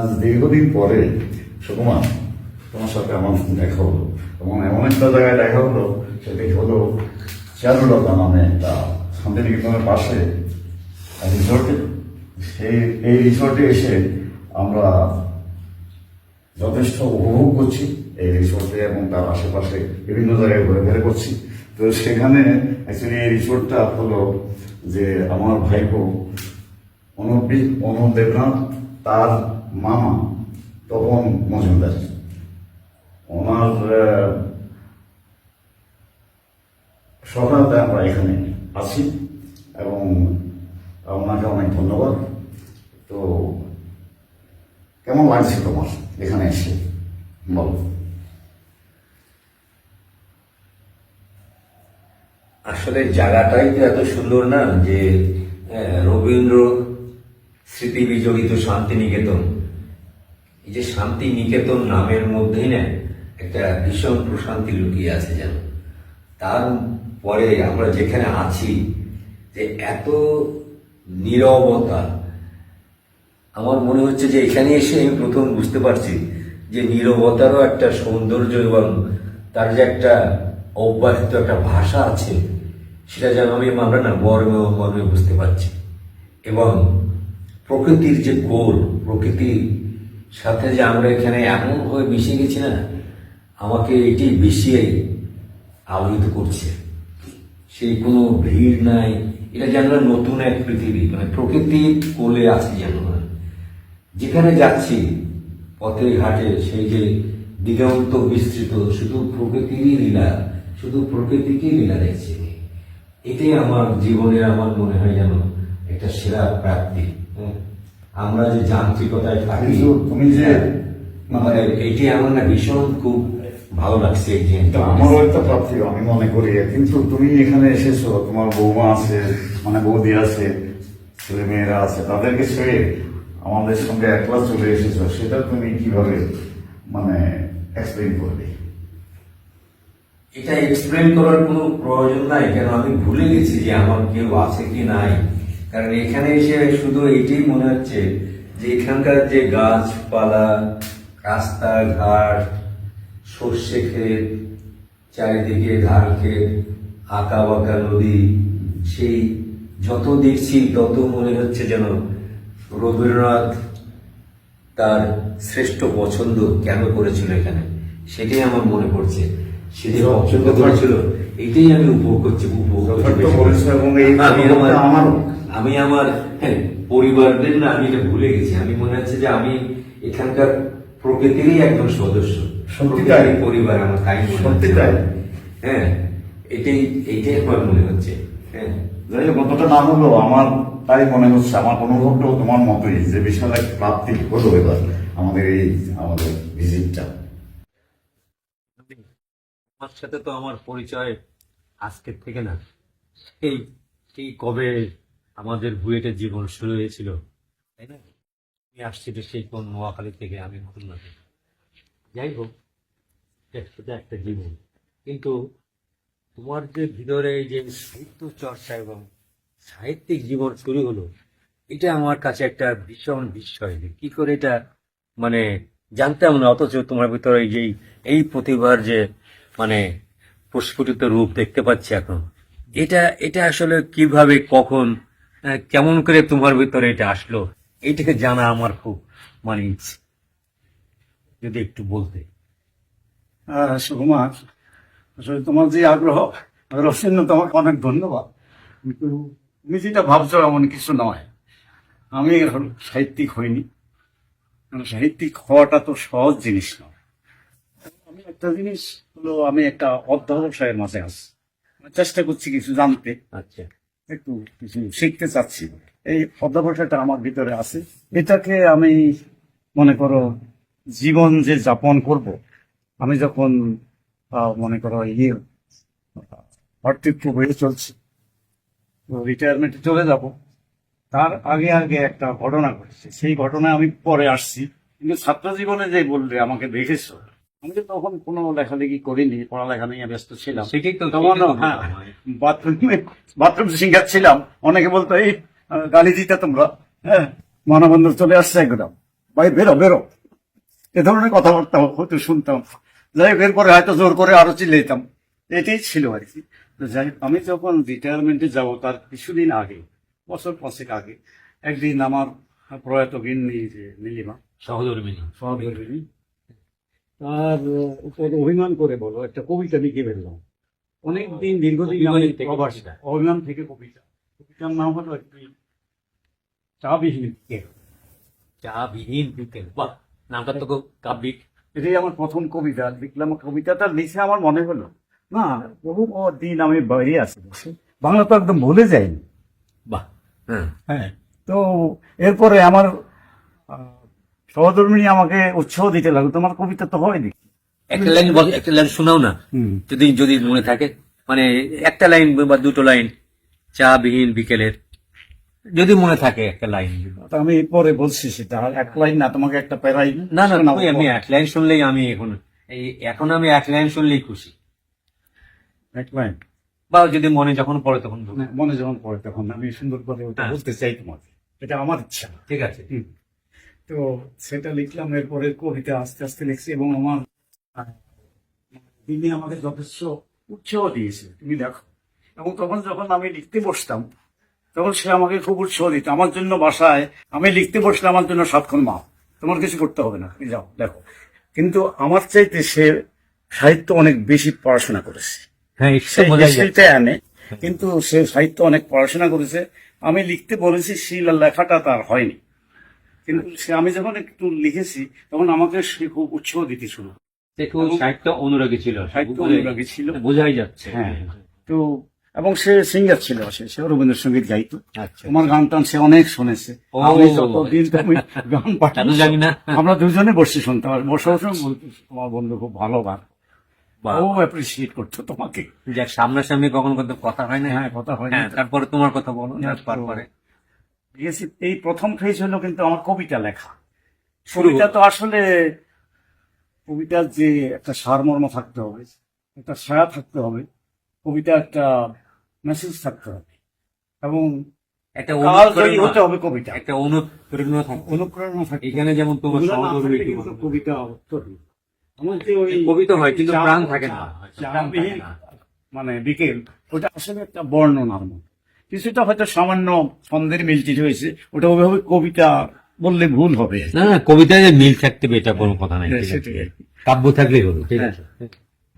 আজ দীর্ঘদিন পরে সুকুমার, তোমার সাথে আমার দেখা হলো। এবং এমন একটা জায়গায় দেখা হলো, সেটি হলো চারুলতা নামে একটা শান্তিনিকেতনের পাশে রিসোর্টে। সেই, এই রিসোর্টে এসে আমরা যথেষ্ট উপভোগ করছি। এই রিসোর্টে এবং তার আশেপাশে বিভিন্ন জায়গায় ঘুরে ঘুরে করছি। তো সেখানে অ্যাকচুয়ালি এই রিসোর্টটা হলো যে আমার ভাইপো, অনুপ অনুপ দেবনাথ, তার মামা তপন মজুমদার। ওনার আহ, সহায়তায় আমরা এখানে আছি এবং ওনাকে অনেক ধন্যবাদ। তো কেমন লাগছে তোমার এখানে এসে? বলো। আসলে জায়গাটাই তো এত সুন্দর না যে রবীন্দ্র স্মৃতি বিজড়িত শান্তিনিকেতন। এই যে শান্তিনিকেতন নামের মধ্যেই না একটা ভীষণ প্রশান্তি লুকিয়ে আছে যেন। তারপরে আমরা যেখানে আছি, যে এত নীরবতা, আমার মনে হচ্ছে যে এখানে এসে আমি প্রথম বুঝতে পারছি যে নীরবতারও একটা সৌন্দর্য এবং তার যে একটা অব্যাহত একটা ভাষা আছে, সেটা যেন আমি আমরা না মর্মে মর্মে বুঝতে পারছি। এবং প্রকৃতির যে কোর প্রকৃতির সাথে যে আমরা এখানে এমনভাবে মিশে গেছি না, আমাকে এটি বেশি আলোকিত করছে সেই কোনো ভিড় নাই এটা যেন নতুন এক পৃথিবী মানে প্রকৃতির কোলে আছে যেন। যেখানে যাচ্ছি, পথে ঘাটে, সেই যে দিগন্ত বিস্তৃত, শুধু প্রকৃতিরই লীলা, শুধু প্রকৃতিকেই লীলা দেখছি এটাই আমার জীবনের, আমার মনে হয় যেন একটা সেরা প্রাপ্তি। আমরা যে যান্ত্রিকতায় থাকি তুমি যে- আমাদের এইটি আমার না ভীষণ খুব ভালো লাগছে এই আমারও একটা প্রাপ্তি আমি মনে করি। কিন্তু তুমি এখানে এসেছ তোমার বৌমা আছে মানে বৌদি আছে ছেলে মেয়েরা আছে তাদেরকে ছেড়ে আমাদের সঙ্গে একলা চলে এসেছ সেটা তুমি কীভাবে মানে এক্সপ্লেন করবে? এটা এক্সপ্লেন করার কোনো প্রয়োজন নাই কেন আমি ভুলে গেছি যে আমার কেউ আছে কি নাই। কারণ এখানে এসে শুধু এইটাই মনে হচ্ছে যে এখানকার যে গাছপালা রাস্তাঘাট সর্ষে ক্ষেত চারিদিকে ধান ক্ষেত আঁকা বাঁকা নদী সেই যত দেখছি তত মনে হচ্ছে যেন রবীন্দ্রনাথ তার শ্রেষ্ঠ পছন্দ কেন করেছিল এখানে? সেটাই আমার মনে পড়ছে। সে যে পছন্দ করেছিল। এইটাই আমি উপভোগ করছি উপভোগ করছি এবং আমার। আমি আমার হ্যাঁ, পরিবারদের না আমি এটা ভুলে গেছি। আমি মনে হচ্ছে যে আমি এখানকার প্রকৃতিরই একজন সদস্য। সত্যি তাই। পরিবার আমার তাই মনে সত্যি হ্যাঁ এটাই এইটাই আমার মনে হচ্ছে। হ্যাঁ। যাই হোক কতটা না হলো আমার তাই মনে হচ্ছে আমার অনুভবটাও তোমার মতোই যে বিশাল এক প্রাপ্তি হলো এবার আমাদের এই আমাদের ভিজিটটা আমার সাথে তো আমার পরিচয় আজকের থেকে না এই এই কবে আমাদের বুয়েটের জীবন শুরু হয়েছিল, তাই না? আমি আসছি তো সেই কোন নোয়াখালী থেকে, আমি নতুন নতুন যাই হোক সেটা একটা জীবন। কিন্তু তোমার যে ভিতরে এই যে সাহিত্য চর্চা এবং সাহিত্যিক জীবন শুরু হলো, এটা আমার কাছে একটা ভীষণ বিস্ময়। যে কি করে এটা মানে জানতাম না, অথচ তোমার ভিতরে এই যে, এই প্রতিভার যে মানে প্রস্ফুটিত রূপ দেখতে পাচ্ছি এখন। এটা এটা আসলে কীভাবে, কখন কেমন করে তোমার ভিতরে এটা আসলো? এইটাকে জানা আমার খুব মানে ইচ্ছে। যদি একটু বলতে। সুকুমার আসলে তোমার যে আগ্রহ আগ্রহ তোমাকে অনেক ধন্যবাদ। কিন্তু তুমি যেটা ভাবছ এমন কিছু নয়। আমি এখন সাহিত্যিক হইনি। কারণ সাহিত্যিক হওয়াটা তো সহজ জিনিস নয়। আমি একটা জিনিস হলো আমি একটা অধ্যবসায়ের মাঝে আছি। চেষ্টা করছি কিছু জানতে। আচ্ছা। একটু কিছু শিখতে চাচ্ছি। এই অধ্যবসায়টা আমার ভিতরে আছে। এটাকে আমি মনে করো জীবন যে যাপন করব, আমি যখন মনে করো ইয়ে কর্তৃত্ব হয়ে চলছি রিটায়ারমেন্টে চলে যাব, তার আগে আগে একটা ঘটনা ঘটেছে। সেই ঘটনায় আমি পরে আসছি। কিন্তু ছাত্র জীবনে যে বললে আমাকে দেখেছ আমি তো তখন কোনো লেখালেখি করিনি পড়ালেখা নিয়ে ব্যস্ত ছিলাম। তখন হ্যাঁ। বাথরুমে বাথরুম ছিলাম অনেকে বলতো এই গালি দিতে তোমরা। হ্যাঁ মানবন্ধ চলে আসছে একদম। ভাই বেরো বেরো। এ ধরনের কথাবার্তা হয়তো শুনতাম। যাই হোক এরপরে হয়তো জোর করে আরও চিল্লাইতাম। এটাই ছিল আর কি। তো যাই আমি যখন রিটায়ারমেন্টে যাব তার কিছুদিন আগে বছর পাঁচেক আগে একদিন আমার প্রয়াত গিন্নি যে নীলিমা সহধর্মিনী। সহধর্মিনী তার উপর অভিমান করে বলো একটা কবিতা লিখে ফেললাম অনেকদিন দীর্ঘদিন অভিমান থেকে কবিতা। কবিতার নাম হলো একটি চাবিহীন কেক। চা বিহীন বিকেল বাহ নামটা তো কাব্যিক এটাই আমার প্রথম কবিতা লিখলাম কবিতাটা লিখে আমার মনে হলো না বহু দিন আমি বাইরে আছি বসে। বাংলা তো একদম ভুলে যাইনি বাহ হ্যাঁ হ্যাঁ তো এরপরে আমার সহধর্মিনী আমাকে উৎসাহ দিতে লাগল। তোমার কবিতা তো হয়নি। একটা লাইন একটা লাইন শোনাও না। যদি যদি মনে থাকে। মানে একটা লাইন বা দুটো লাইন চা বিহীন বিকেলের। যদি মনে থাকে একটা লাইন। আমি পরে বলছি সেটা। এক লাইন না তোমাকে একটা প্যারাই না না আমি এক লাইন শুনলেই আমি এখন এই এখন আমি এক লাইন শুনলেই খুশি। এক লাইন। বা যদি মনে যখন পড়ে তখন। মনে যখন পড়ে তখন আমি সুন্দর করে ওটা হ্যাঁ। বলতে চাই তোমাকে। এটা আমার ইচ্ছা। ঠিক আছে। তো সেটা লিখলাম এরপরে কবিতা আস্তে আস্তে লিখছি এবং আমার তিনি আমাকে যথেষ্ট উৎসাহ দিয়েছে তুমি দেখো। এবং তখন যখন আমি লিখতে বসতাম তখন সে আমাকে খুব উৎসাহ দিত আমার জন্য বাসায় আমি লিখতে বসলে আমার জন্য সাতক্ষণ মা তোমার কিছু করতে হবে না তুমি যাও দেখো। কিন্তু আমার চাইতে সে সাহিত্য অনেক বেশি পড়াশোনা করেছে। হ্যাঁ আনে কিন্তু সে সাহিত্য অনেক পড়াশোনা করেছে। আমি লিখতে বলেছি সেই লেখাটা তার হয়নি। কিন্তু সে আমি যখন একটু লিখেছি তখন আমাকে সে খুব উৎসাহ দিতে শুরু করে। সে খুব সাহিত্য অনুরাগী ছিল সাহিত্য অনুরাগী ছিল। বোঝাই যাচ্ছে। হ্যাঁ। তো এবং সে সিঙ্গার ছিল সে সে রবীন্দ্রসঙ্গীত গাইতো। আচ্ছা। তোমার গান টান সে অনেক শুনেছে। আমি যতদিন তুমি গান পাঠানো জানি না। আমরা দুজনে বসে শুনতাম। আর বসে বসে বলতো তোমার বন্ধু খুব ভালো গান। ও অ্যাপ্রিসিয়েট করতো তোমাকে। যাক সামনাসামনি কখনো কত কথা হয় না। হ্যাঁ কথা হয় হ্যাঁ তারপরে তোমার কথা বলো হ্যাঁ, তারপরে। দিয়েছি এই প্রথম ফেজ হলো কিন্তু আমার কবিতা লেখা। কবিতা তো আসলে কবিতার যে একটা সারমর্ম থাকতে হবে একটা ছায়া থাকতে হবে কবিতা একটা মেসেজ থাকতে হবে এবং একটা হতে হবে কবিতা। একটা অনুপ্রেরণা থাকে অনুপ্রেরণা এখানে যেমন তোমার কবিতা কবিতা হয় কিন্তু প্রাণ থাকে না। মানে বিকেল ওটা আসলে একটা বর্ণনার মতো। কিছুটা হয়তো সামান্য ছন্দের মিলটি হয়েছে ওটা ওইভাবে কবিতা বললে ভুল হবে। না না কবিতায় যে মিল থাকতে হবে এটা কোনো কথা নাই হ্যাঁ। কাব্য থাকলেই হলো ঠিক হ্যাঁ। আছে।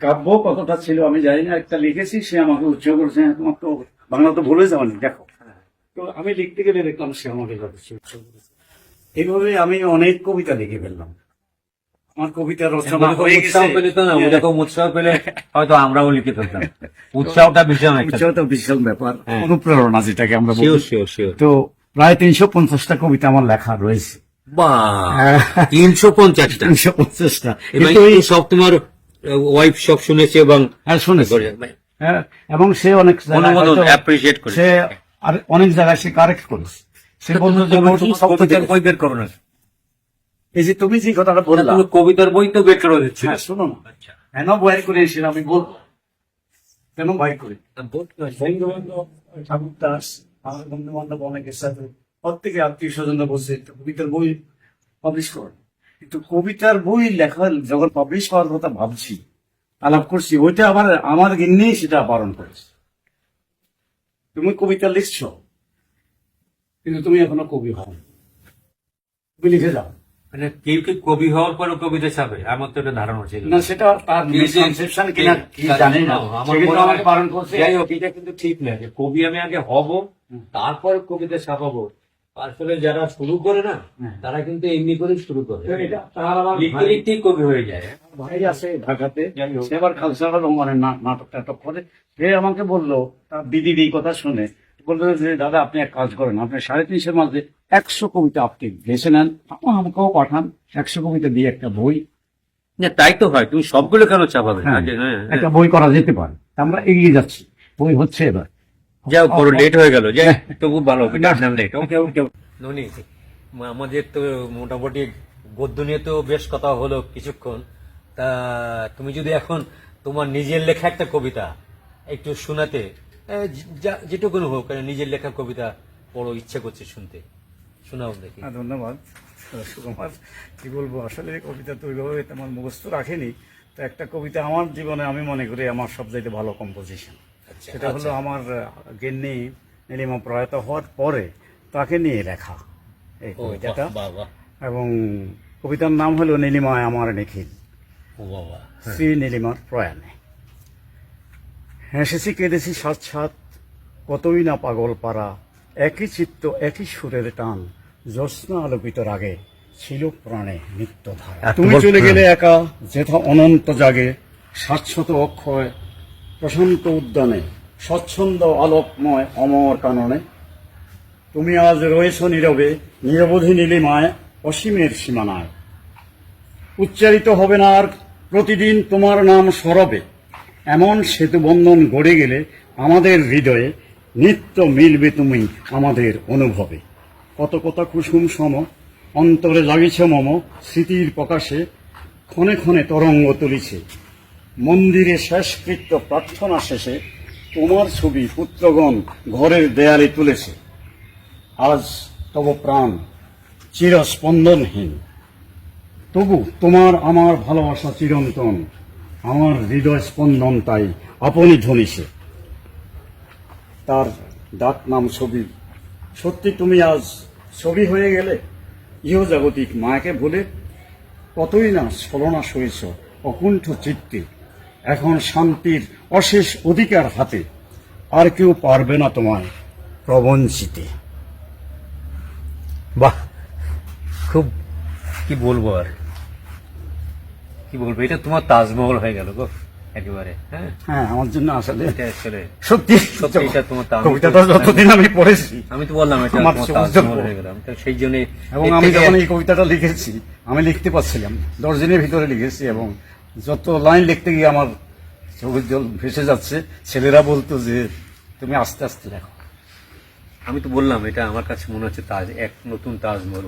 কাব্য কতটা ছিল আমি জানি না একটা লিখেছি সে আমাকে উৎসাহ করেছে হ্যাঁ, তোমার তো বাংলা তো ভুলে যাওয়ানি দেখো। তো আমি লিখতে গেলে দেখলাম সে আমাকে যথেষ্ট এইভাবে আমি অনেক কবিতা লিখে ফেললাম। আমার কবিতা রচনা হয়ে উৎসাহ গেছে। পেলে তো না ওরকম উৎসাহ পেলে হয়তো আমরাও লিখে ফেলতাম উৎসাহটা ভীষণ একটা। উৎসাহ তো বিশাল ব্যাপার হ্যাঁ। অনুপ্রেরণা যেটাকে আমরা বলি। তো প্রায় তিনশো পঞ্চাশটা কবিতা আমার লেখা রয়েছে। বা তিনশো পঞ্চাশটা? তিনশো পঞ্চাশটা। এই সব তোমার ওয়াইফ সব শুনেছে এবং হ্যাঁ শুনেছি। হ্যাঁ, এবং সে অনেক সে অনেক জায়গায় সে কারেক্ট করেছে। সে বলল যে বের করো না। এই যে তুমি যে কথাটা বললা। তুমি কবিতার বই তো বের করে দিচ্ছি হ্যাঁ শোনো না। কেন বই করে এসে আমি বলব। কেন বই করে? বন্ধু বান্ধব ঠাকুর দাস আমার বন্ধু বান্ধব অনেকের সাথে প্রত্যেকে আত্মীয় স্বজনরা বলছে কবিতার বই পাবলিশ কর। কিন্তু কবিতার বই লেখা যখন পাবলিশ করার কথা ভাবছি আলাপ করছি ওইটা আবার আমার গিন্নি সেটা বারণ করেছে। তুমি কবিতা লিখছো কিন্তু তুমি এখনও কবি হও তুমি লিখে যাও। মানে কেউ কি কবি হওয়ার পরও কবিতা ছাপে? আমার তো এটা ধারণা ছিল। না সেটা তার মিসকনসেপশন কিনা কি জানি না। আমার মনে হয়- বারণ করছে। যাই হোক এটা কিন্তু ঠিক না যে কবি আমি আগে হব তারপরে কবিতা ছাপাবো। আসলে যারা শুরু করে না। তারা কিন্তু এমনি করে শুরু করে। লিখতে লিখতেই কবি হয়ে যায়। ভাই আছে ঢাকাতে যাই হোক। সে আবার কালচারাল মানে না- নাটক টাটক করে। সে আমাকে বলল তার দিদির এই কথা শুনে বলল যে দাদা আপনি এক কাজ করেন। আপনি সাড়ে তিনশোর মাঝে একশো কবিতা আপনি বেছে নেন। আমা- আমাকেও পাঠান। একশো কবিতা দিয়ে একটা বই। না তাই তো হয়। তুমি সবগুলো কেন চাপাবে? হ্যাঁ, হ্যাঁ, হ্যাঁ। একটা বই করা যেতে পারে। আমরা এগিয়ে যাচ্ছি। বই হচ্ছে এবার। যাও বড় লেট হয়ে গেল। যাই তবু ভালো না। লেট ওকে ওকে ননি আমাদের তো মোটামুটি গদ্য নিয়ে তো বেশ কথা হলো কিছুক্ষণ। তা তুমি যদি এখন তোমার নিজের লেখা একটা কবিতা একটু শোনাতে এ, যা- যেটুকুন হোক নিজের লেখা কবিতা বড় ইচ্ছে করছে শুনতে। শোনাও দেখি। হ্যাঁ, ধন্যবাদ সুকুমার। কি বলব আসলে কবিতা তো ওইভাবে তেমন মুখস্থ রাখেনি। তো একটা কবিতা আমার জীবনে আমি মনে করি আমার সব সবচাইতে ভালো কম্পোজিশন আচ্ছা, সেটা হলো আমার গেন্নি নীলিমা প্রয়াত হওয়ার পরে তাকে নিয়ে লেখা এই কবিতাটা। এবং কবিতার নাম হলো নীলিমায় আমার নিখিল। ও বাবা। শ্রী নীলিমার প্রয়াণে। হেসেছি কেঁদেছি সাত সাত কতই না পাগল পারা একই চিত্ত একই সুরের টান জ্যোৎস্না আলোকিত রাগে ছিল প্রাণে নিত্য ধারা তুমি চলে গেলে একা যেথা অনন্ত জাগে শাশ্বত অক্ষয় প্রশান্ত উদ্যানে স্বচ্ছন্দ আলোকময় অমর কাননে। তুমি আজ রয়েছ নীরবে নিরবধি নীলিমায় অসীমের সীমানায়। উচ্চারিত হবে না আর প্রতিদিন তোমার নাম সরবে। এমন সেতুবন্ধন গড়ে গেলে আমাদের হৃদয়ে নিত্য মিলবে তুমি আমাদের অনুভবে। কত কত কুসুম সম, অন্তরে লাগিছে মম, স্মৃতির প্রকাশে ক্ষণে ক্ষণে তরঙ্গ তুলিছে। মন্দিরে শেষকৃত্য প্রার্থনা শেষে তোমার ছবি পুত্রগণ ঘরের দেয়ালে তুলেছে। আজ তব প্রাণ চিরস্পন্দনহীন। তবু তোমার আমার ভালোবাসা চিরন্তন। আমার হৃদয় স্পন্দন তাই আপনি ধ্বনিছে তার ডাক নাম ছবি। সত্যি তুমি আজ ছবি হয়ে গেলে? ইহজাগতিক মায়াকে ভুলে কতই না ছলনা সইছ অকুণ্ঠ চিত্তে। এখন শান্তির অশেষ অধিকার হাতে। আর কেউ পারবে না তোমায় প্রবঞ্চিতে। বাহ, খুব কি বলব আর? কি বলব? এটা তোমার তাজমহল হয়ে গেল গো একেবারে হ্যাঁ? হ্যাঁ আমার জন্য আসলে সত্যি সত্যি এটা তোমার কবিতাটা যতদিন আমি পড়েছি আমি তো বললাম এটা আমার তাজমহল হয়ে গেলাম সেই জন্য এবং আমি যখন এই কবিতাটা লিখেছি আমি লিখতে পারছিলাম দশ দিনের ভিতরে লিখেছি এবং যত লাইন লিখতে গিয়ে আমার চোখের জল ভেসে যাচ্ছে ছেলেরা বলতো যে তুমি আস্তে আস্তে লেখো। আমি তো বললাম এটা আমার কাছে মনে হচ্ছে তাজ এক নতুন তাজমহল।